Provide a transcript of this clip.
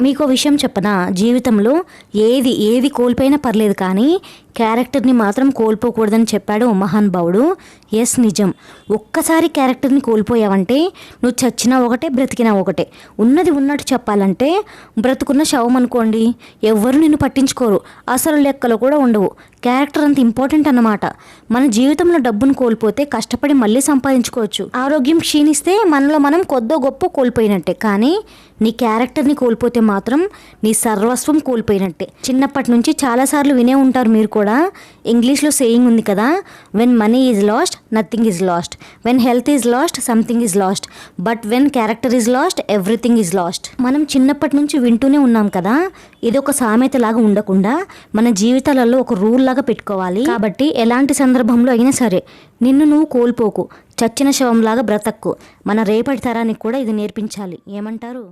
మీకు విషయం చెప్పనా? జీవితంలో ఏది ఏది కోల్పోయినా పర్లేదు కానీ క్యారెక్టర్ని మాత్రం కోల్పోకూడదని చెప్పాడు మహానుభావుడు ఎస్ నిజం. ఒక్కసారి క్యారెక్టర్ని కోల్పోయావంటే నువ్వు చచ్చినా ఒకటే బ్రతికినా ఒకటే. ఉన్నది ఉన్నట్టు చెప్పాలంటే బ్రతుకున్న శవం అనుకోండి. ఎవ్వరు నిన్ను పట్టించుకోరు. అసలు లెక్కలు కూడా ఉండవు. క్యారెక్టర్ అంత ఇంపార్టెంట్ అన్నమాట. మన జీవితంలో డబ్బును కోల్పోతే కష్టపడి మళ్ళీ సంపాదించుకోవచ్చు. ఆరోగ్యం క్షీణిస్తే మనలో మనం కొద్దో గొప్ప కోల్పోయినట్టే. కానీ నీ క్యారెక్టర్ని కోల్పోతే మాత్రం నీ సర్వస్వం కోల్పోయినట్టే. చిన్నప్పటి నుంచి చాలాసార్లు వినే ఉంటారు మీరు కూడా. కూడా ఇంగ్లీష్లో సేయింగ్ ఉంది కదా when money is lost nothing is lost when health is lost something is lost but when character is lost everything is lost మనం చిన్నప్పటి నుంచి వింటూనే ఉన్నాం కదా ఇది ఒక సామెత లాగా ఉండకుండా మన జీవితాలలో ఒక రూల్ లాగా పెట్టుకోవాలి. కాబట్టి ఎలాంటి సందర్భంలో అయినా సరే నిన్ను నువ్వు కోల్పోకు చచ్చిన శవంలాగా బ్రతక్కు. మన రేపటి తరానికి కూడా ఇది నేర్పించాలి. ఏమంటారు?